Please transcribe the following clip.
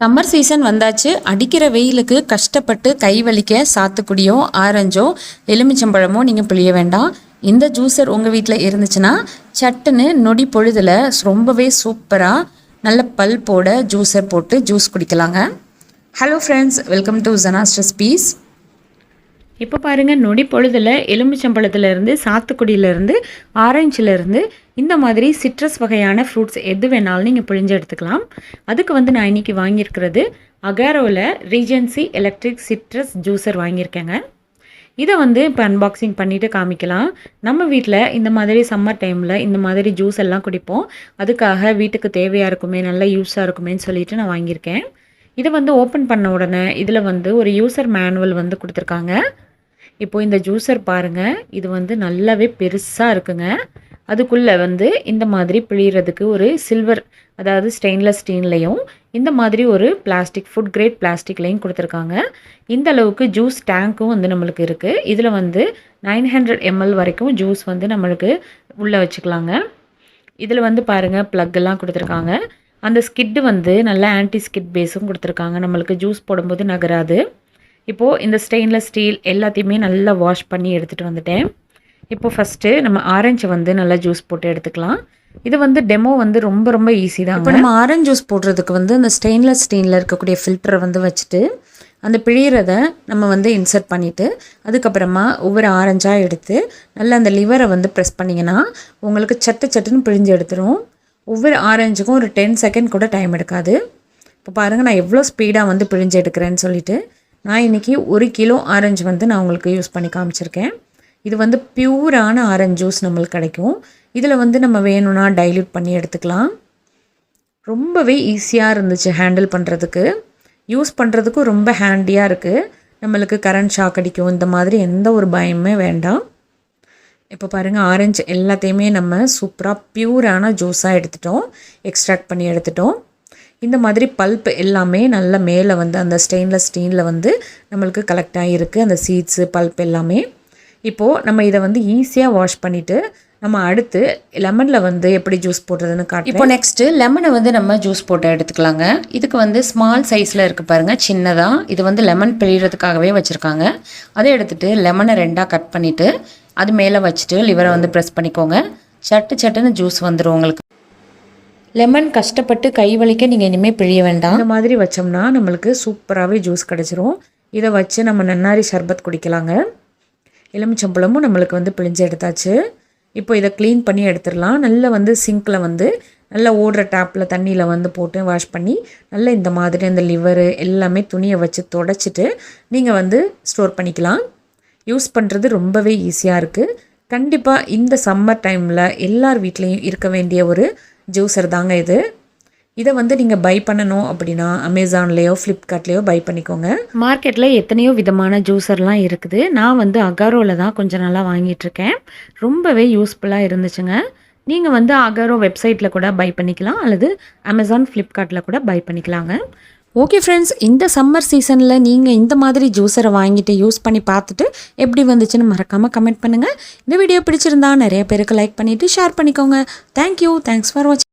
Summer season வந்தாச்சு. அடிக்கிற வெயிலுக்கு கஷ்டப்பட்டு கை வலிக்க சாத்துக்குடியோ ஆரஞ்சோ எலுமிச்சம்பழமோ நீங்கள் பிழிய வேண்டாம். இந்த ஜூஸர் உங்கள் வீட்டில் இருந்துச்சுன்னா சட்டுன்னு நொடி பொழுதில் ரொம்பவே சூப்பராக நல்ல பல்போட ஜூஸர் போட்டு ஜூஸ் குடிக்கலாங்க. ஹலோ ஃப்ரெண்ட்ஸ் வெல்கம் டு ஜனாஸ் ரெசிபீஸ் இப்போ பாருங்கள் நொடி பொழுதில் எலுமிச்சம்பழத்துலேருந்து சாத்துக்குடியிலேருந்து ஆரஞ்சிலேருந்து இந்த மாதிரி சிட்ரஸ் வகையான ஃப்ரூட்ஸ் எது வேணாலும் நீங்கள் பிழிஞ்சு எடுத்துக்கலாம். அதுக்கு வந்து நான் இன்றைக்கி வாங்கியிருக்கிறது அகாரோவில் ரீஜென்சி எலக்ட்ரிக் சிட்ரஸ் ஜூஸர் வாங்கியிருக்கேங்க. இதை வந்து இப்போ அன்பாக்சிங் பண்ணிவிட்டு காமிக்கலாம். நம்ம வீட்டில் இந்த மாதிரி சம்மர் டைமில் இந்த மாதிரி ஜூஸ் எல்லாம் குடிப்போம். அதுக்காக வீட்டுக்கு தேவையாக இருக்குமே நல்ல யூஸாக இருக்குமேன்னு சொல்லிட்டு நான் வாங்கியிருக்கேன். இதை வந்து ஓப்பன் பண்ண உடனே இதில் வந்து ஒரு யூசர் மேனுவல் வந்து கொடுத்துருக்காங்க. இப்போ இந்த ஜூஸர் பாருங்கள் இது வந்து நல்லாவே பெருசாக இருக்குங்க. அதுக்குள்ளே வந்து இந்த மாதிரி பிழிகிறதுக்கு ஒரு சில்வர் அதாவது ஸ்டெயின்லெஸ் ஸ்டீன்லேயும் இந்த மாதிரி ஒரு பிளாஸ்டிக் ஃபுட் கிரேட் பிளாஸ்டிக்லேயும் கொடுத்துருக்காங்க. இந்த அளவுக்கு ஜூஸ் டேங்க்கும் வந்து நம்மளுக்கு இருக்குது இதில் வந்து நைன் ஹண்ட்ரட் எம்எல் வரைக்கும் ஜூஸ் வந்து நம்மளுக்கு உள்ளே வச்சுக்கலாங்க. இதில் வந்து பாருங்கள் ப்ளக்கெல்லாம் எல்லாம் கொடுத்துருக்காங்க. அந்த ஸ்கிட்டு வந்து நல்லா ஆன்டி ஸ்கிட் பேஸும் கொடுத்துருக்காங்க. நம்மளுக்கு ஜூஸ் போடும்போது நகராது. இப்போது இந்த ஸ்டெயின்லெஸ் ஸ்டீல் எல்லாத்தையுமே நல்லா வாஷ் பண்ணி எடுத்துகிட்டு வந்துட்டேன். இப்போ ஃபஸ்ட்டு நம்ம ஆரஞ்சை வந்து நல்லா ஜூஸ் போட்டு எடுத்துக்கலாம். இது வந்து டெமோ வந்து ரொம்ப ரொம்ப ஈஸி தான் இப்போ நம்ம ஆரஞ்சு ஜூஸ் போடுறதுக்கு வந்து அந்த ஸ்டெயின்லெஸ் ஸ்டீனில் இருக்கக்கூடிய ஃபில்டரை வந்து வச்சுட்டு அந்த பிழியறத நம்ம வந்து இன்சர்ட் பண்ணிவிட்டு அதுக்கப்புறமா ஒவ்வொரு ஆரஞ்சாக எடுத்து நல்லா அந்த லிவரை வந்து ப்ரெஸ் பண்ணிங்கன்னா உங்களுக்கு சட்டு சட்டுன்னு பிழிஞ்சு எடுத்துரும். ஒவ்வொரு ஆரஞ்சுக்கும் ஒரு டென் செகண்ட் கூட டைம் எடுக்காது. இப்போ பாருங்கள் நான் எவ்வளோ ஸ்பீடாக வந்து பிழிஞ்சு எடுக்கிறேன்னு சொல்லிட்டு நான் இன்றைக்கி ஒரு கிலோ ஆரஞ்சு வந்து நான் உங்களுக்கு யூஸ் பண்ணி காமிச்சிருக்கேன். இது வந்து பியூரான ஆரஞ்சு ஜூஸ் நம்மளுக்கு கிடைக்கும். இதில் வந்து நம்ம வேணும்னா டைல்யூட் பண்ணி எடுத்துக்கலாம். ரொம்பவே ஈஸியாக இருந்துச்சு ஹேண்டில் பண்ணுறதுக்கு யூஸ் பண்ணுறதுக்கும் ரொம்ப ஹேண்டியாக இருக்குது நம்மளுக்கு கரண்ட் ஷாக் அடிக்கும். இந்த மாதிரி எந்த ஒரு பயமுமே வேண்டாம். இப்போ பாருங்கள் ஆரஞ்சு எல்லாத்தையுமே நம்ம சூப்பராக பியூரான ஜூஸாக எடுத்துட்டோம். எக்ஸ்ட்ராக்ட் பண்ணி எடுத்துட்டோம். இந்த மாதிரி பல்ப் எல்லாமே நல்ல மேலே வந்து அந்த ஸ்டெயின்லெஸ் ஸ்டீனில் வந்து நம்மளுக்கு கலெக்ட் ஆகிருக்கு அந்த சீட்ஸு பல்ப் எல்லாமே. இப்போது நம்ம இதை வந்து ஈஸியாக வாஷ் பண்ணிவிட்டு நம்ம அடுத்து லெமனில் வந்து எப்படி ஜூஸ் போடுறதுன்னு காட்டு இப்போ நெக்ஸ்ட்டு லெமனை வந்து நம்ம ஜூஸ் போட்டு எடுத்துக்கலாங்க. இதுக்கு வந்து ஸ்மால் சைஸில் இருக்குது பாருங்கள் சின்னதாக இது வந்து லெமன் பிழிகிறதுக்காகவே வச்சுருக்காங்க. அதை எடுத்துகிட்டு லெமனை ரெண்டாக கட் பண்ணிவிட்டு அது மேலே வச்சுட்டு லிவரை வந்து ப்ரெஸ் பண்ணிக்கோங்க. சட்டு சட்டுன்னு ஜூஸ் வந்துடும் உங்களுக்கு. லெமன் கஷ்டப்பட்டு கை வலிக்க நீங்கள் இனிமேல் பிழிய வேண்டாம். இந்த மாதிரி வச்சோம்னா நம்மளுக்கு சூப்பராகவே ஜூஸ் கிடச்சிரும். இதை வச்சு நம்ம நன்னாரி சர்பத் குடிக்கலாங்க. எலுமிச்சம்பழமும் நம்மளுக்கு வந்து பிழிஞ்சு எடுத்தாச்சு. இப்போ இதை க்ளீன் பண்ணி எடுத்துடலாம். நல்லா வந்து சிங்க்கில் வந்து நல்லா ஓடுற டேப்பில் தண்ணியில் வந்து போட்டு வாஷ் பண்ணி நல்லா இந்த மாதிரி அந்த லிவரு எல்லாமே துணியை வச்சு தொடச்சிட்டு நீங்கள் வந்து ஸ்டோர் பண்ணிக்கலாம். யூஸ் பண்ணுறது ரொம்பவே ஈஸியாக இருக்குது கண்டிப்பாக இந்த சம்மர் டைமில் எல்லார் வீட்லேயும் இருக்க வேண்டிய ஒரு ஜூஸர் தாங்க இது. இதை வந்து நீங்கள் பை பண்ணணும் அப்படின்னா அமேசான்லேயோ ஃப்ளிப்கார்ட்லேயோ பை பண்ணிக்கோங்க. மார்க்கெட்டில் எத்தனையோ விதமான ஜூஸர்லாம் இருக்குது. நான் வந்து அகாரோவில் தான் கொஞ்ச நாளாக வாங்கிட்டுருக்கேன் ரொம்பவே யூஸ்ஃபுல்லாக இருந்துச்சுங்க. நீங்கள் வந்து அகாரோ வெப்சைட்டில் கூட பை பண்ணிக்கலாம். அல்லது அமேசான் ஃப்ளிப்கார்ட்டில் கூட பை பண்ணிக்கலாங்க. ஓகே ஃப்ரெண்ட்ஸ் இந்த சம்மர் சீசனில் நீங்கள் இந்த மாதிரி ஜூஸரை வாங்கிட்டு யூஸ் பண்ணி பார்த்துட்டு எப்படி வந்துச்சுன்னு மறக்காமல் கமெண்ட் பண்ணுங்கள் இந்த வீடியோ பிடிச்சிருந்தா நிறைய பேருக்கு லைக் பண்ணிவிட்டு ஷேர் பண்ணிக்கோங்க. தேங்க்யூ தேங்க்ஸ் ஃபார் வாட்சிங்